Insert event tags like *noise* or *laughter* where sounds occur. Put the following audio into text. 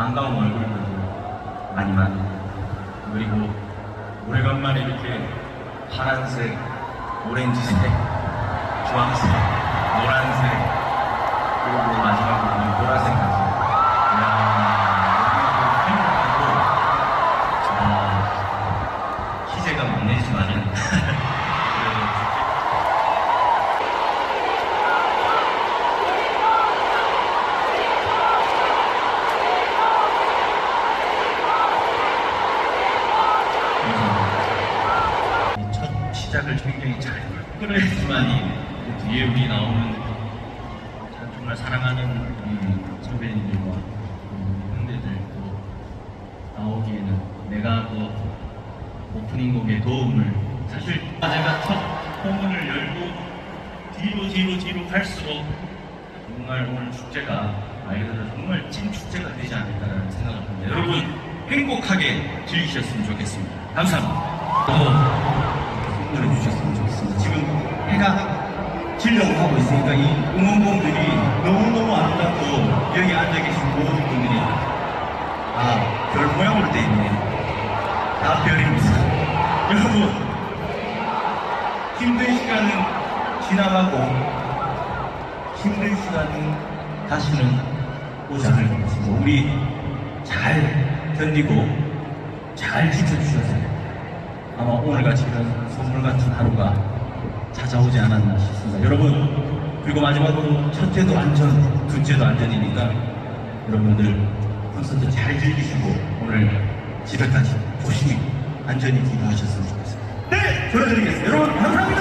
반가운 얼굴들도 많이 많이 그리고 오래간만에 이렇게 파란색, 오렌지색, 주황색, 노란색 그리고 마지막으로 보라색까지. 이야, 행복하고 어, 희재가 막내지만은 *laughs* 시작을 굉장히 잘 끌어냈지만이 그 뒤에 우리 나오는 자- 정말 사랑하는 우리 선배님들과 음, 형제들 또 나오기에는 내가 또 오프닝 곡의 도움을 사실 제가 첫 포문을 열고 뒤로 뒤로 뒤로 갈수록 정말 오늘 축제가 말 그대로 정말 찐 축제가 되지 않을까라는 생각을 합니다. 여러분 행복하게 즐기셨으면 좋겠습니다. 감사합니다. 지려고 하고 있으니까 이 응원봉들이 너무너무 아름답고 여기 앉아 계신 모든 분들이 아, 별 모양으로 돼 있네. 다 별입니다. *laughs* 여러분, 힘든 시간은 지나가고 힘든 시간은 다시는 오지 않을 것입니다. 우리 잘 견디고 잘 지켜주셔서 아마 오늘같이 이런 선물 같은 하루가 찾아오지 않았나 싶습니다. 여러분, 그리고 마지막으로 첫째도 안전, 둘째도 안전이니까 여러분들 콘서트 잘 즐기시고 오늘 집에까지 조심히 안전히 귀가하셨으면 좋겠습니다. 네! 전해드리겠습니다. 여러분, 감사합니다!